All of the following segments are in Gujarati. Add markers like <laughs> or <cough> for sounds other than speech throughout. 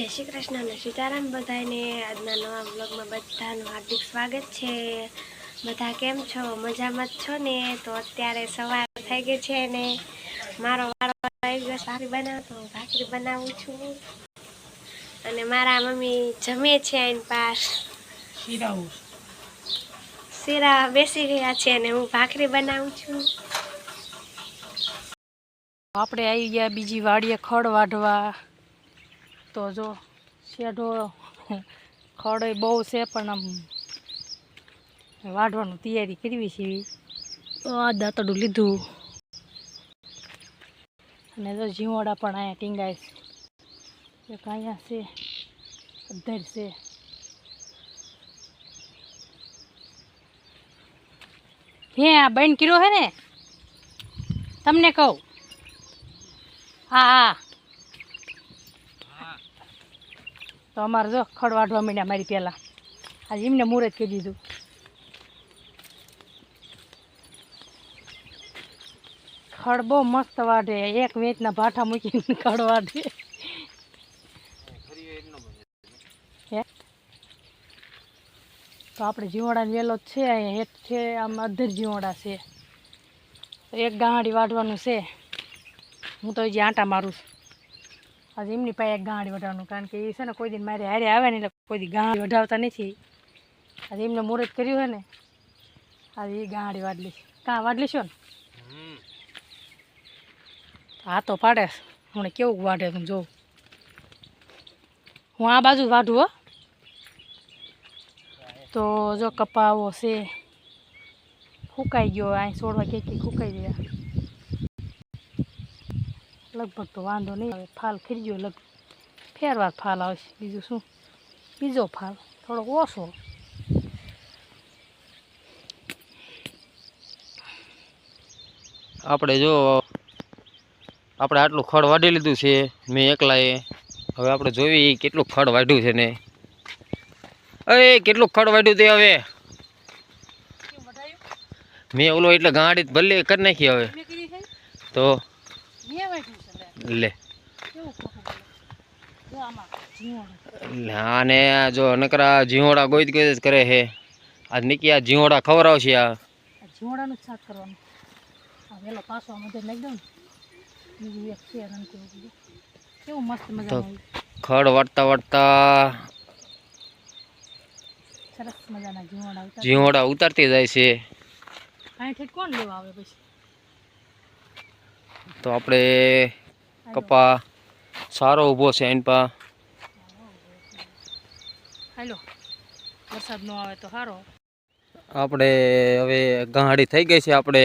જય શ્રી કૃષ્ણ અને સીતારામ બધાને આજના નવા બ્લોગમાં બધાનું હાર્દિક સ્વાગત છે. બધા કેમ છો? મજામાં જ છો ને? તો અત્યારે સવાર થઈ ગઈ છે ને. મારો વારો આવી ગયો સારી બનાવતો ભાખરી બનાવું છું. અને મારા મમ્મી જમે છે એની પાસ. શીરા બેસી ગયા છે અને હું ભાખરી બનાવું છું. આપણે આવી ગયા બીજી વાડીએ ખડ વાઢવા. તો જો શેઢો ખડો બહુ છે, પણ આમ વાઢવાનું તૈયારી કરવી છે તો આ દાંતડું લીધું. અને જો જીવડા પણ અહીંયા ટીંગાય છે. એક અહીંયા છે, અધર છે. હે, આ બેન કર્યો હે ને? તમને કહું. હા હા. તો અમારે જો ખડ વાઢવા માંડ્યા મારી પહેલાં. આજે એમને મુહૂર્ત કહી દીધું. ખડ બહુ મસ્ત વાઢે. એક વેચના ભાઠા મૂકીને ખડ વાઢે તો આપણે જીવોડાનો વેલો છે, અહીંયા હેઠ છે, આમ અધર જીવોડા છે. એક ગાંડી વાઢવાનું છે. હું તો હજી આંટા મારું છું. આજે એમની પાસે ગાંડી વઢાવવાનું કારણ કે એ છે ને કોઈ દિન મારે હારે આવે ને એટલે કોઈ દી ગાંડી વઢાવતા નથી. આજે એમને મુહૂર્ત કર્યું હોય ને આજે એ ગાંડી વાડલી કાં વાડલી છો ને? હા તો પાડે હમણાં કેવું વાઢે તું જોઉં હું આ બાજુ વાઢું હો. તો જો કપાવો છે. ફૂંકાઈ ગયો અહીં છોડવા કે કે ફૂંકાઈ ગયા લગભગ તો વાંધો નહીં. આવે ફાલ ખરી ગયો લગ ફેરવાર ફાલ આવશે. બીજું શું? બીજો ફાલ. થોડોક ઓછો. આપણે જો આપણે આટલું ખડ વાઢી લીધું છે મેં એકલાએ. હવે આપણે જોઈએ કેટલું ખડ વાઢ્યું છે ને. અરે કેટલું ખડ વાઢ્યું તે હવે? મેં ઓલો એટલે ગાડી ભલે કરી નાખી હવે. તો? લે. અને આ જો નકરા જીવોડા ગોઈત ગોઈત જ કરે છે આજ નીકી આ જીવોડા ખવડાવશે આ જીવોડાનું જ શાક કરવાનું આ. વેલો પાછો આ મધર નાખી દઉં બીજું એક છે કેવું મસ્ત મજા ખડ વાટતા વાટતા સરસ મજાના જીવોડા જીવોડા ઉતારતી જાય છે. ઠેઠ કોણ લેવા આવે પછી? તો આપણે કપા સારો ઊભો છે એન પા. હાલો. વરસાદ ન આવે તો સારો આપણે હવે ગાંડી થઈ ગઈ છે આપણે.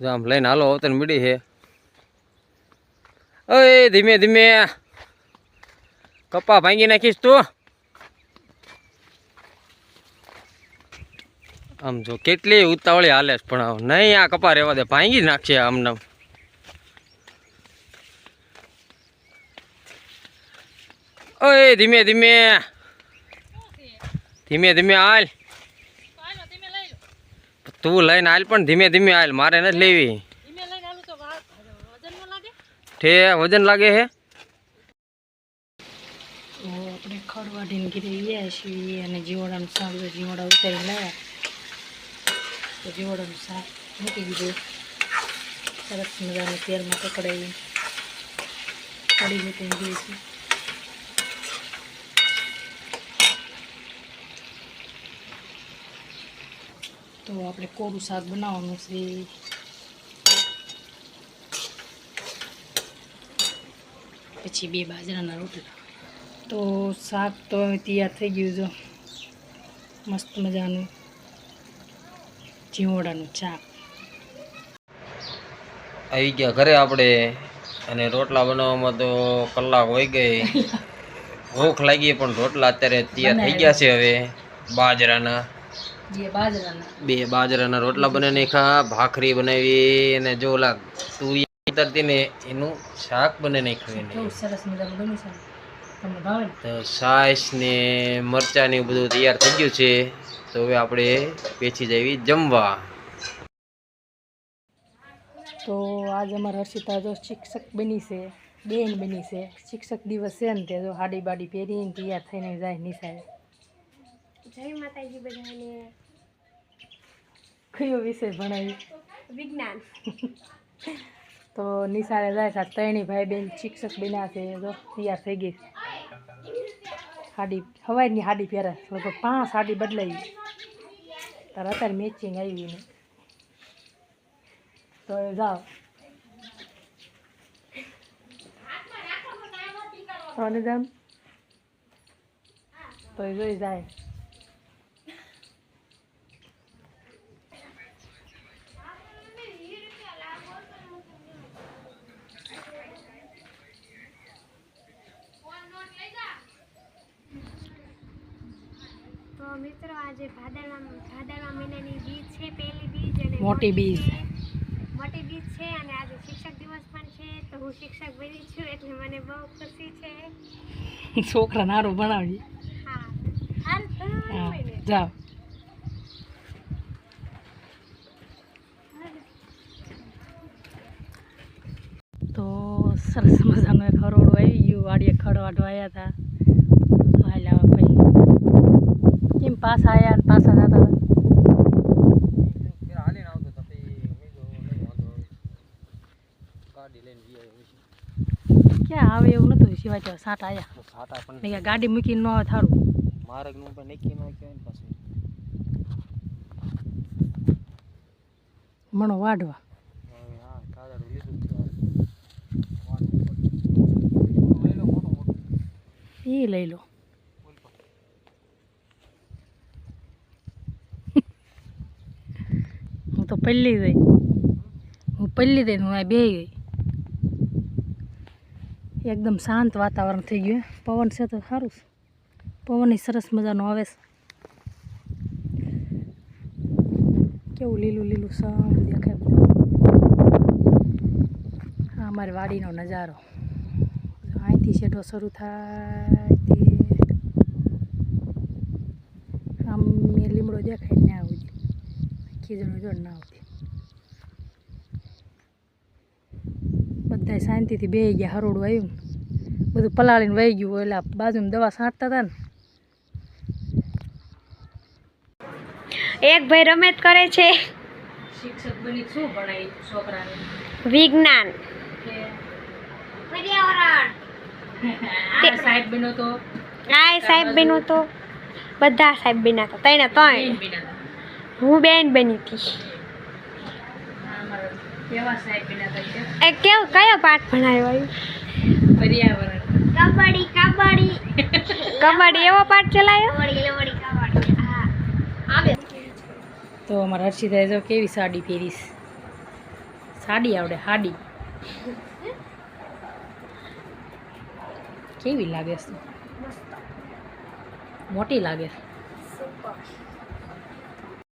જો આમ લઈને હાલો અવતર મીડી છે. અરે ધીમે ધીમે. કપા ભાંગી નાખીશ તું. આમ જો કેટલી ઉતાવળી હાલે પણ નહીં આ કપા રહેવા દે ભાંગી નાખશે આમને ઓય, ધીમે ધીમે. ધીમે ધીમે હાલ. લો તું લઈને હાલ પણ ધીમે ધીમે હાલ. મારે નથી લેવી. ઠે, વજન લાગે હે? આપણે ખડ વાઢીને ઘીરે ગયા છીએ અને જીવડાનું શાક જો જીવડા ઉતારી લાવ્યા તો જીવડાનું શાક મૂકી દીધું. સરસ મજાનું તેલમાં પકડાવી પડી મૂકીને દઈશું તો આપણે કોરું શાક બનાવવાનું છે. પછી બે બાજરાના રોટલા. તો શાક તો તૈયાર થઈ ગયું જો. મસ્ત મજાનું ચીવડાનું શાક આવી ગયા ઘરે આપણે અને રોટલા બનાવવામાં તો કલાક હોય ગઈ. <laughs> ભૂખ લાગી પણ રોટલા અત્યારે તૈયાર થઈ ગયા છે હવે બાજરાના. બે બાજરાના રોટલા બને નાખ્યા ભાખરી બનાવી અને જો ઓલા તુરી તરતી ને એનું શાક બને સરસ મજાનું બન્યું છે ને? ને? તો સાસ ને મરચાં ને બધું તૈયાર થઈ ગયું છે. તો હવે આપણે પેચી જવી જમવા. તો આજ અમારા હર્ષિતા જો શિક્ષક બની છે બેન બની છે. શિક્ષક દિવસ છે ને તે જો હાડી બાડી પહેરીને તૈયાર થઈને જાય નિશાળે. જય માતાજી બધાને. કયો વિષય ભણાવી વિજ્ઞાન. તો નિશાળે જાય છે ત્રણેય ભાઈ બેન શિક્ષક બન્યા છે જો તૈયાર થઈ ગઈ સાડી હવારની સાડી પહેરે લગભગ પાંચ સાડી બદલાઈ તારે અત્યારે મેચિંગ આવી ને તો એ જાઓ. તો એ જોઈ જાય તો મિત્રો આજે ભાદરવા ભાદરવા મહિનાની બીજ છે પહેલી બીજ અને મોટી બીજ. મોટી બીજ છે અને આજે શિક્ષક દિવસ પણ છે તો હું શિક્ષક બની છું એટલે મને બહુ ખુશી છે. છોકરા નારું ભણાવી. હા હા જાઓ. તો સરસ મજાનો એક હરોડું આવી ગયું વાડીએ ખડવાડવા આવ્યા હતા. હાલ કેમ પાછા આવ્યા ને પાછા જતા. ક્યાં આવે એવું નહોતું સિવાય તો સાટ આવ્યા સાટા પણ ગાડી મૂકીને ન આવે થારું. માર્ગનું પણ નક્કી ન કહેવાય ને પાછું. મણો વાઢવા. એ લઈ લો હું તો પલ્લી ગઈ. હું પહેલી દઈને હું બે ગઈ. એકદમ શાંત વાતાવરણ થઈ ગયું પવન છે તો સારું પવનની પવન સરસ મજાનો આવે છે. કેવું લીલું લીલું સામ દેખાય બધું. આ અમારી વાડીનો નજારો. અહીંથી શેઢો શરૂ થાય આમ મેં લીમડો દેખાય ને આવું ખીજડો જો ના આવતી. બધા શાંતિથી બે ગયા હરોડું આવ્યું. બધું પલાળીને વહી ગયું એટલે બાજુમાં દવા છાંટતા હતા ને. એક ભાઈ રમેત કરે છે. શિક્ષક બની શું ભણાય છોકરાને? વિજ્ઞાન. પર્યાવરણ. આ સાહેબ બનો તો? આ સાહેબ બનો તો? બધા સાહેબ બના હતા ત્રણે ત્રણ હું બેન બની હતી. કેવા કયો પાઠ ભણાવ્યો પર્યાવરણ કબડ્ડી કબડ્ડી. કબડ્ડી એવો પાઠ ચલાવ્યો તો અમારા હર્ષિતાએ જો કેવી સાડી પહેરીશ? સાડી આવડે સાડી કેવી લાગે છે? મોટી લાગે. છે